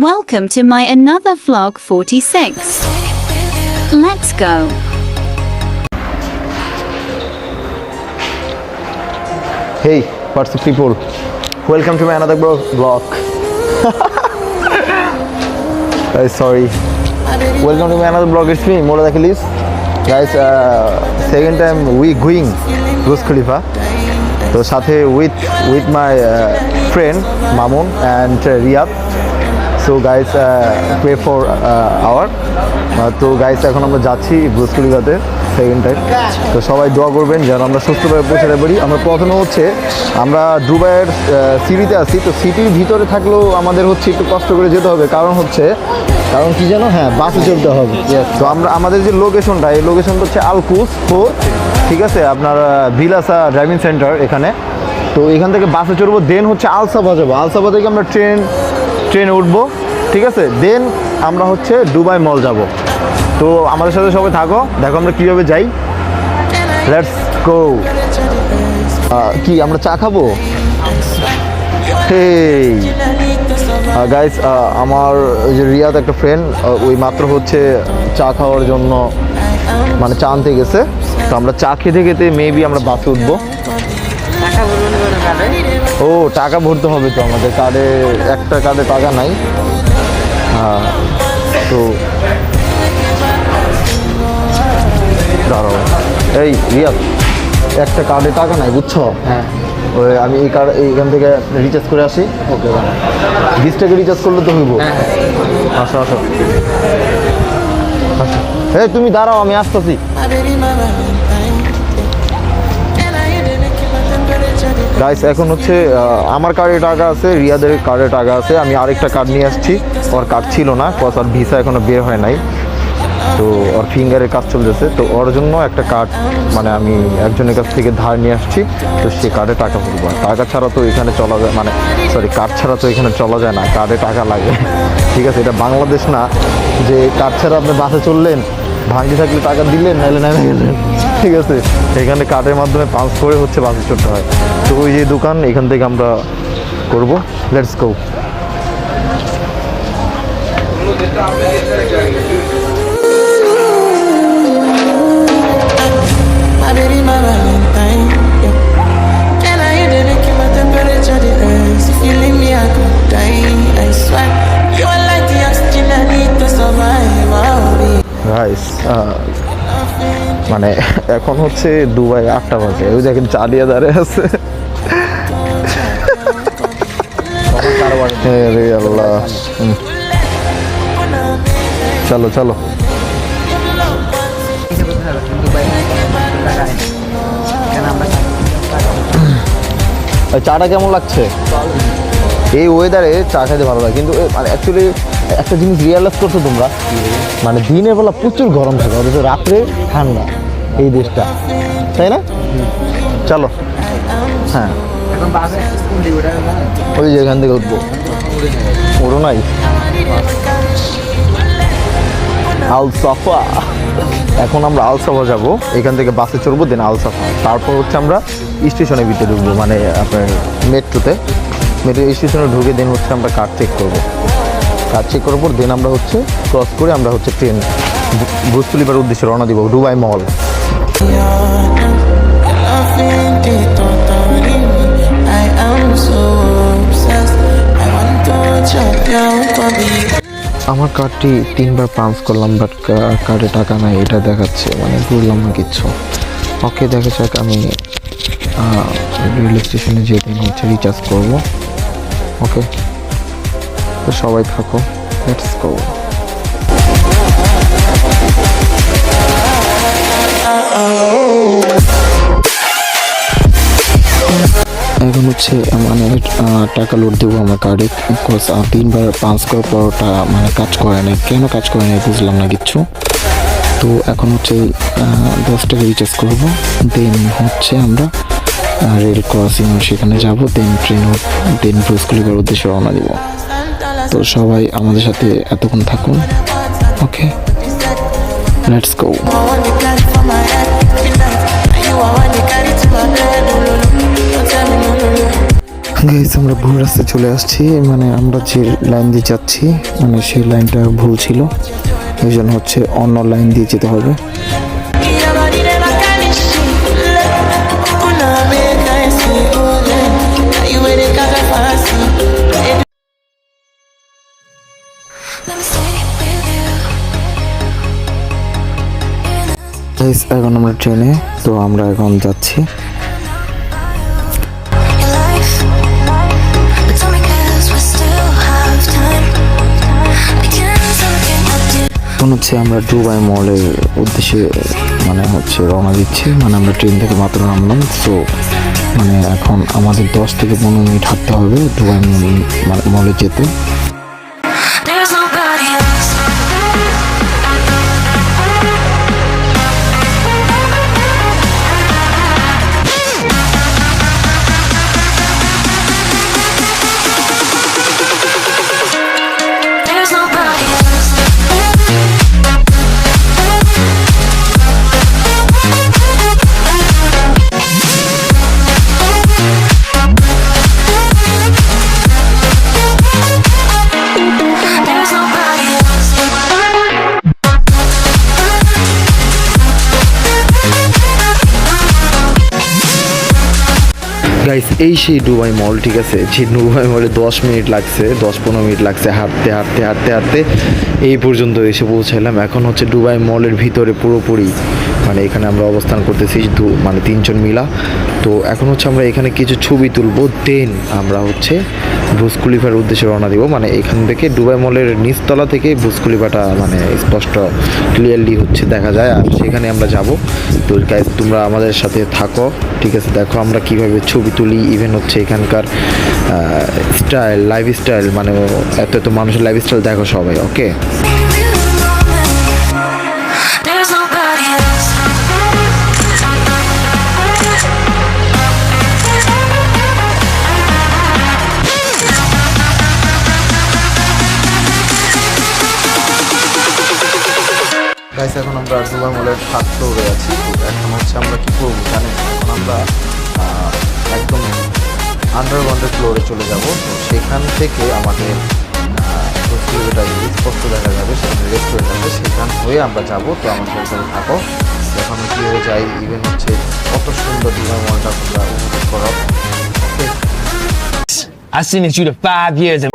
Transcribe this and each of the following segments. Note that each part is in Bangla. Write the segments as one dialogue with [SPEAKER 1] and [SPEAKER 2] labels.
[SPEAKER 1] Welcome to my another vlog 46. Let's go.
[SPEAKER 2] Hey, what's up, people? Welcome to my another bro- vlog. uh, sorry. Welcome to my another vlog. It's me, Mola Akilis. Guys, uh, second time we going Burj Khalifa. তো সাথে with with my friend Mamun and Riyad so guys pay for our তো গাইস এখন আমরা যাচ্ছি ব্রুজ খলিফাতে সেকেন্ড টাইম তো সবাই দোয়া করবেন যেন আমরা সুস্থভাবে পৌঁছাতে পারি। আমরা প্রথমে হচ্ছে আমরা দুবাইয়ের সিটিতে আছি। তো সিটির ভিতরে থাকলেও আমাদের হচ্ছে একটু কষ্ট করে যেতে হবে। কারণ হচ্ছে কারণ কি জানো? হ্যাঁ বাসে চলতে হবে। তো আমরা আমাদের যে লোকেশনটা এই লোকেশনটা হচ্ছে আলকুস ফোর ঠিক আছে? আপনার বিলাসা ড্রাইভিং সেন্টার এখানে। তো এখান থেকে বাসে চড়বো দেন হচ্ছে আলসাফা যাব আলসাফা থেকে আমরা ট্রেন ট্রেনে উঠবো, ঠিক আছে? দেন আমরা হচ্ছে দুবাই মল যাব। তো আমাদের সাথে সবাই থাকো, দেখো আমরা কীভাবে যাই। লেটস গো কি, আমরা চা খাব? গাইস আমার যে রিয়াদ একটা ফ্রেন্ড ওই মাত্র হচ্ছে চা খাওয়ার জন্য মানে চা আনতে গেছে। তো আমরা চা খেতে খেতে মেবি আমরা বাসে উঠবো। ও টাকা ভরতে হবে তো আমাদের কার্ডে একটা কার্ডে টাকা নাই। হ্যাঁ তো দাঁড়াও। এই রিয়াদ একটা কার্ডে টাকা নাই বুঝছ? হ্যাঁ। ওই আমি এই কার্ড এইখান থেকে রিচার্জ করে আসি। ওকে বিশ টাকা রিচার্জ করলে তো হইব। আসো আসো। আসো। এই তুমি দাঁড়াও আমি আসতেছি। গাইস এখন হচ্ছে আমার কার্ডে টাকা আছে, রিয়াদের কার্ডে টাকা আছে, আমি আরেকটা কার্ড নিয়ে আসছি। ওর কার্ড ছিল না কজ ওর ভিসা এখনও বের হয় নাই। তো ওর ফিঙ্গারের কাজ চলতেছে, তো ওর জন্য একটা কার্ড মানে আমি একজনের কাছ থেকে ধার নিয়ে আসছি, তো সে কার্ডে টাকা ভরবো। টাকা ছাড়া তো এখানে চলা যায় মানে সরি কার্ড ছাড়া তো এখানে চলা যায় না কার্ডে টাকা লাগে। ঠিক আছে, এটা বাংলাদেশ না, যে কার্ড ছাড়া আপনি বাসে চললেন ভাঙি থাকলে টাকা দিলেন, নাহলে নেমে গেলেন ঠিক আছে। এখানে কার্ডের মাধ্যমে পাঁচ করে হচ্ছে বাসে চড়তে হয়। তো ওই যে দোকান এখান থেকে আমরা করব। লেটস গো
[SPEAKER 3] My baby,
[SPEAKER 2] মানে এখন হচ্ছে দুবাই আটটা বাজে। ওই দেখেন চালিয়ে দাঁড়িয়ে আছে। চলো চলো। চাটা কেমন লাগছে? এই ওয়েদারে চা খেতে ভালো লাগে। কিন্তু মানে অ্যাকচুয়ালি একটা জিনিস রিয়েলাইজ করছ তোমরা মানে দিনের বেলা প্রচুর গরম থাকে, অথচ রাত্রে ঠান্ডা। এই দেশটা। তাই না? চলো। হ্যাঁ। ওই যে এখান থেকে উঠবো। ওরও নাই। আলসাফা। এখন আমরা আলসাফা যাব। এখান থেকে বাসে চড়বো দেন আলসাফা। তারপর হচ্ছে আমরা স্টেশনের ভিতরে ঢুকবো মানে আপনার মেট্রোতে। মেট্রো স্টেশনে ঢুকে দেন হচ্ছে আমরা কার চেক করব। কার চেক করার পর দেন আমরা হচ্ছে ক্রস করে আমরা হচ্ছে ট্রেন ভুজতুলিবার উদ্দেশ্যে রওনা দিব, দুবাই মল
[SPEAKER 4] আমার কার্ডটি তিনবার পাঞ্চ করলাম বাট কার্ডে টাকা নাই, এটা দেখাচ্ছে মানে বুঝলাম না কিচ্ছু ওকে দেখা যাক, আমি রেল স্টেশনে যেদিন হচ্ছে রিচার্জ করব। ওকে তো সবাই থাকো লেটস গো হচ্ছে মানে টাকা লোড দেবো আমার কার্ডে বিকজ তিনবার পাঁচ করার পর ওটা মানে কাজ করে না কেন কাজ করে না বুঝলাম না কিচ্ছু। তো এখন হচ্ছে দশ টাকা রিচার্জ করব। দেন হচ্ছে আমরা রেল ক্রসিং সেখানে যাব। দেন ট্রেন দেন ব্রুজগুলিবার উদ্দেশ্যে রওনা দিব। তো সবাই আমাদের সাথে এতক্ষণ থাকুন। ওকে লেটস গো গাইস আমরা ভুল রাস্তায় চলে আসছি। মানে আমরা যে লাইন দিয়ে যাচ্ছি মানে সেই লাইনটা ভুল ছিল। এই জন্য হচ্ছে অন্য লাইন দিয়ে যেতে হবে। এখন আমরা ট্রেনে তো আমরা এখন যাচ্ছি। এখন হচ্ছে আমরা দুবাই মলের উদ্দেশ্যে মানে হচ্ছে রওনা দিচ্ছি। মানে আমরা ট্রেন থেকে মাত্র নামলাম, তো মানে এখন আমাদের দশ থেকে পনেরো মিনিট হাঁটতে হবে দুবাই মানে মলে যেতে।
[SPEAKER 2] গাইস এই সেই ডুবাই মল ঠিক আছে? যে ডুবাই মলে দশ মিনিট লাগছে, দশ পনেরো মিনিট লাগছে হাঁটতে হাঁটতে হাঁটতে হাঁটতে। এই পর্যন্ত এসে পৌঁছালাম এখন হচ্ছে ডুবাই মলের ভিতরে পুরোপুরি মানে এখানে আমরা অবস্থান করতেছি দু মানে তিনজন মিলা। তো এখন হচ্ছে আমরা এখানে কিছু ছবি তুলবো দেন আমরা হচ্ছে বুজ খলিফার উদ্দেশ্যে রওনা দিব। মানে এখান থেকে ডুবাই মলের নিচতলা থেকে ভুসকুলিফাটা মানে স্পষ্ট ক্লিয়ারলি হচ্ছে দেখা যায়। আর সেখানে আমরা যাব। তো গাইজ তোমরা আমাদের সাথে থাকো। ঠিক আছে, দেখো আমরা কীভাবে ছবি তুলি। ইভেন হচ্ছে এখানকার স্টাইল লাইফস্টাইল মানে এত এত মানুষের লাইফস্টাইল দেখো সবাই ওকে গাইস এখন আমরা দুবাই মলের থার্ড ফ্লোরে আছি। এখন হচ্ছে আমরা কি করব জানেন এখন আমরা একদম আন্ডারগ্রাউন্ডের ফ্লোরে চলে যাব। সেখান থেকে আমাদের এটা স্পষ্ট দেখা যাবে, সেখানে রেস্টুরেন্ট আছে। সেখান হয়ে আমরা যাব। তো আমাদের সাথে থাকো। এখন কীভাবে যাই ইভেন হচ্ছে কত সুন্দর দুবাই মলটা তোমরা উপভোগ করো। Okay
[SPEAKER 5] I sentenced you to five years in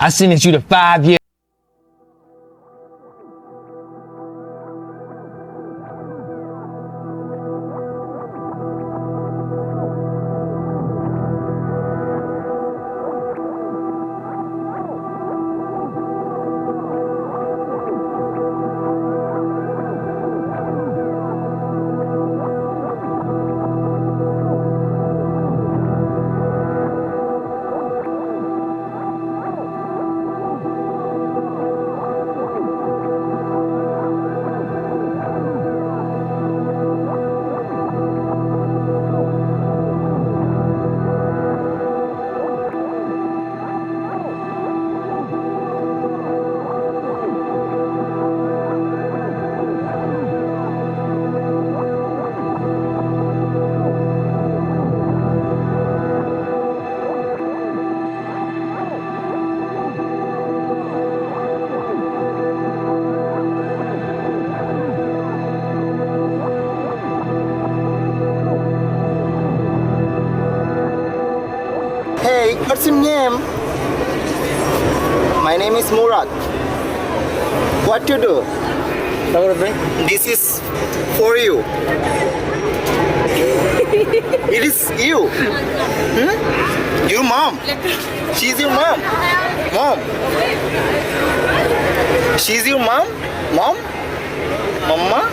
[SPEAKER 5] I sentenced you to five years.
[SPEAKER 2] This is for you. it is you. Hmm? Your mom. She's your mom. Mom. She's your mom? Mom? Mama?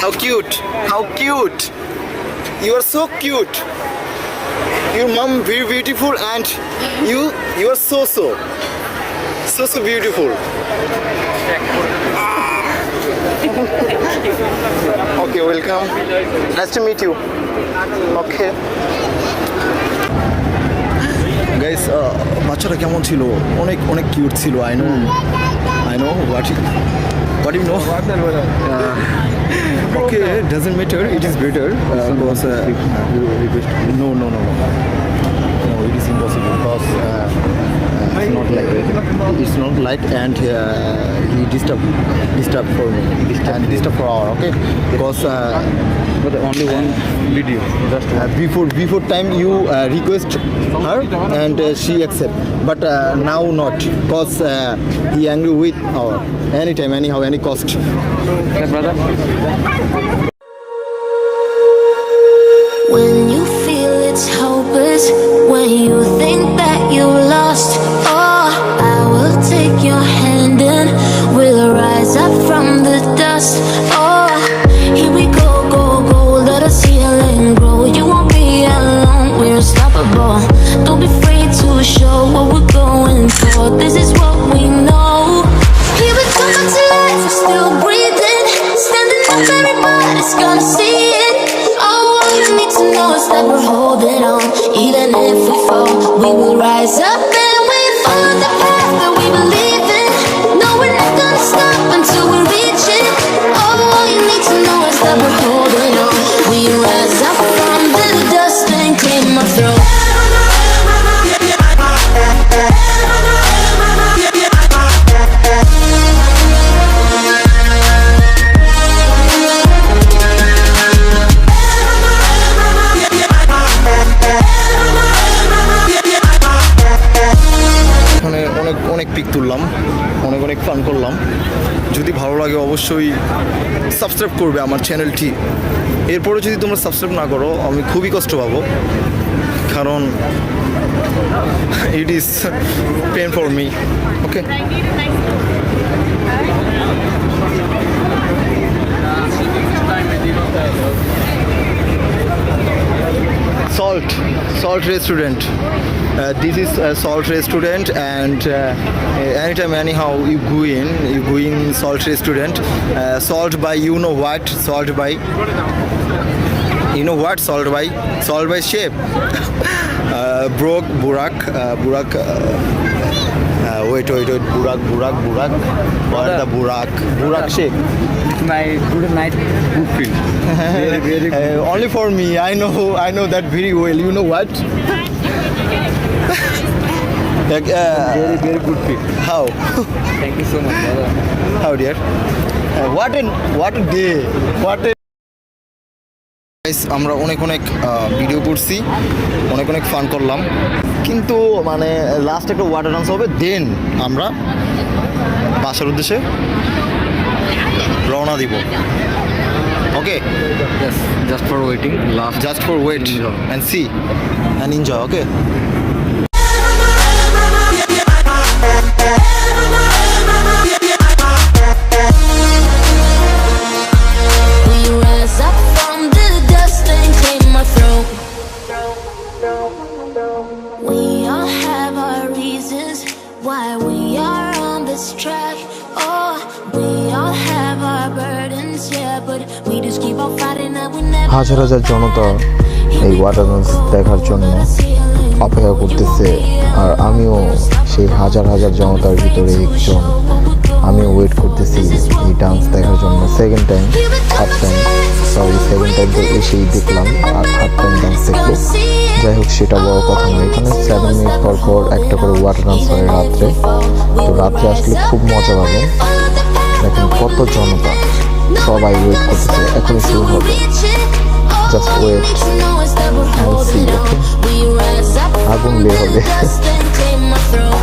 [SPEAKER 2] How cute. How cute. You are so cute. Your mom very beautiful and you you are so so so so beautiful. Okay, welcome. Nice to meet you. Okay. Guys বাচ্চাটা কেমন ছিল অনেক অনেক কিউট ছিল I know I know what what you know okay doesn't matter it is better uh, because uh, no no no no no it is impossible because it's not like it's not like and uh, he disturb disturb for me. And disturb for our okay? Because uh,
[SPEAKER 6] But only one video. Just
[SPEAKER 2] uh, before before time you uh, request her and uh, she accept. But uh, now not. Because uh, he angry with our anytime anyhow any cost.
[SPEAKER 6] One. brother.
[SPEAKER 7] When you feel it's hopeless, when you
[SPEAKER 2] অবশ্যই সাবস্ক্রাইব করবে আমার চ্যানেলটি এরপরে যদি তোমরা সাবস্ক্রাইব না করো আমি খুবই কষ্ট পাবো। কারণ it is pain for me okay salt salt uh, this is a salt restaurant and uh, anytime anyhow you go in you go in salt restaurant uh, salt by you know what salt by you know what salt by salt by shape uh, Brok Burak uh, Burak uh, uh, wait wait wait Burak Burak Burak what the Burak Burak shape
[SPEAKER 6] My today night good feel. Very very good.
[SPEAKER 2] uh, only for me I know I know that very well you know what Like, uh,
[SPEAKER 6] very, very good fit.
[SPEAKER 2] How?
[SPEAKER 6] Thank you so much, brother.
[SPEAKER 2] How, dear? Uh, what, a, what আমরা অনেক অনেক ভিডিও করছি অনেক অনেক ফান করলাম কিন্তু মানে লাস্ট একটা ওয়াটার ডান্স হবে দেন আমরা বাসের উদ্দেশ্যে রওনা দিব
[SPEAKER 6] okay just for waiting
[SPEAKER 7] just for wait and see and enjoy okay
[SPEAKER 2] হাজার হাজার জনতা এই ওয়াটার ডান্স দেখার জন্য অপেক্ষা করতেছে। আর আমিও সেই হাজার হাজার জনতার ভিতরে একজন। আমিও ওয়েট করতেছি এই ডান্স দেখার জন্য। Second time third time sorry second time তো এসেই দেখলাম। আর থার্ড টাইম ডান্স দেখব। যাই হোক, সেটা বড় কথা নয়। এখানে সেভেন মিনিট পর পর একটা করে ওয়াটার ডান্স হয় রাত্রে। তো রাত্রে আসলে খুব মজা পাবে দেখেন কত জনতা। সবাই ওয়েট করতেছে এখনই শুরু হবে। Just ওয়েট আগুন বের হবে।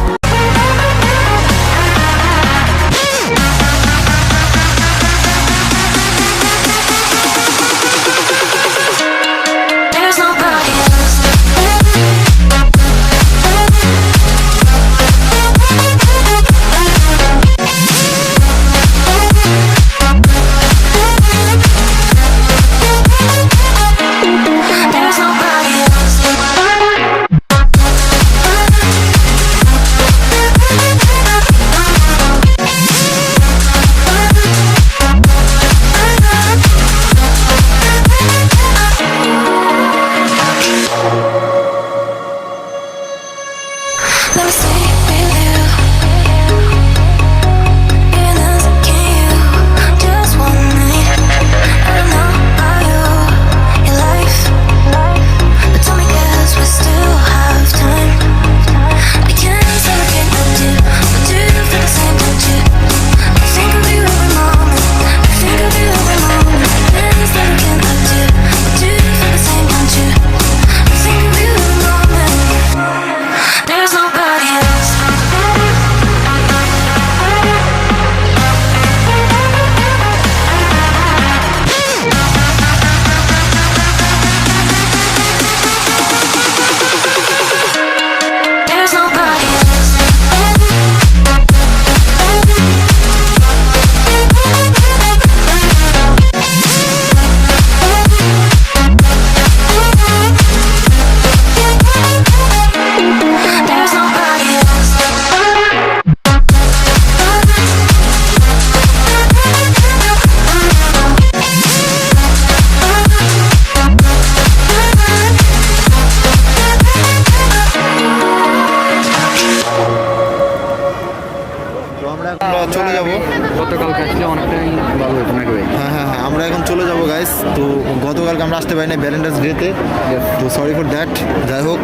[SPEAKER 2] তো সরি ফর দ্যাট যাই হোক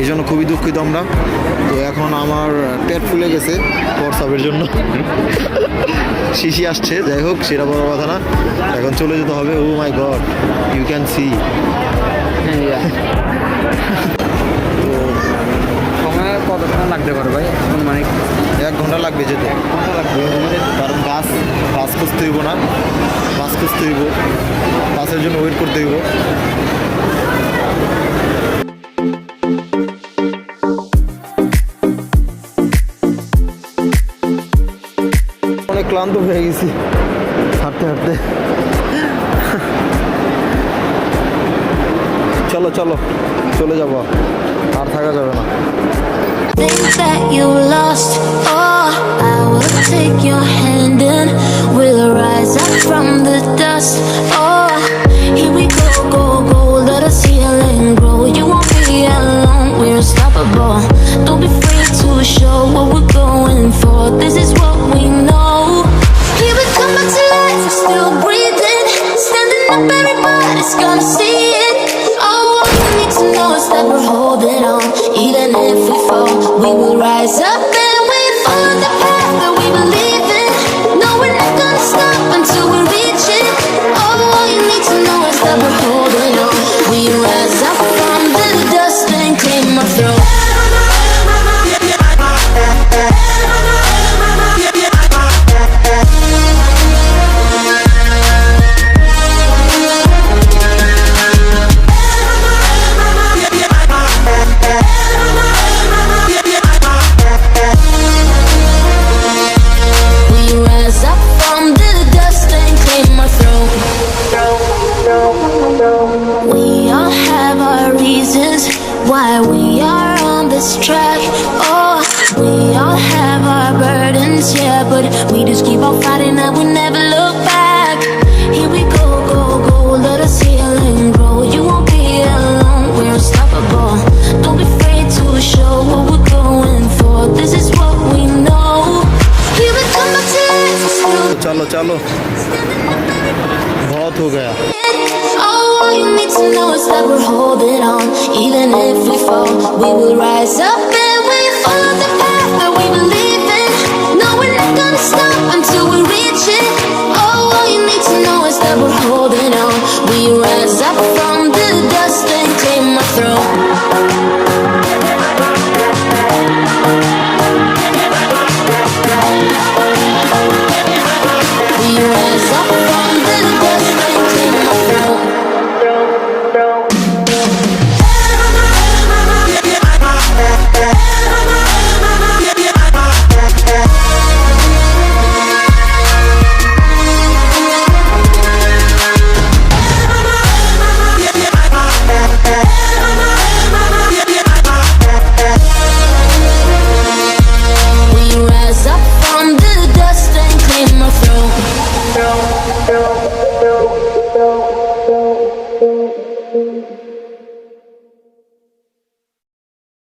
[SPEAKER 2] এই জন্য খুবই দুঃখিত আমরা। তো এখন আমার পেট ফুলে গেছে হোয়াটসঅ্যাপের জন্য। শিশি আসছে যাই হোক সেটা বড় কথা না। এখন চলে যেতে হবে। ও my god you can see
[SPEAKER 6] সময় কতক্ষণ লাগতে পারে ভাই? এখন মানে
[SPEAKER 2] এক ঘণ্টা লাগবে যেতে। কারণ বাস বাস খুঁজতে হইব না। বাস খুঁজতে হইব। বাসের জন্য ওয়েট করতে হইব। ক্লান্ত হয়ে গেছি হাঁটতে হাঁটতে চলো চলো চলে যাবো আর থাকা যাবে না
[SPEAKER 7] Think that you lost. Oh, I will take your hand and we'll rise up from the dust. Oh, here we go, go, go. Let us heal and grow. You won't be alone. We're unstoppable. Don't be afraid to show what we're going for. This is what we know. we just keep on fighting and we never look back. Here we go, go, go, let us heal and grow. You won't be alone, we're unstoppable. Don't be afraid to show what we're going for. This is what we know. Here we come back to life, we're still
[SPEAKER 2] चलो चलो बहुत हो गया
[SPEAKER 7] Oh, all you need to know is that we're holding on. Even if we fall, we will rise up We rise up from the dust and claim our throne.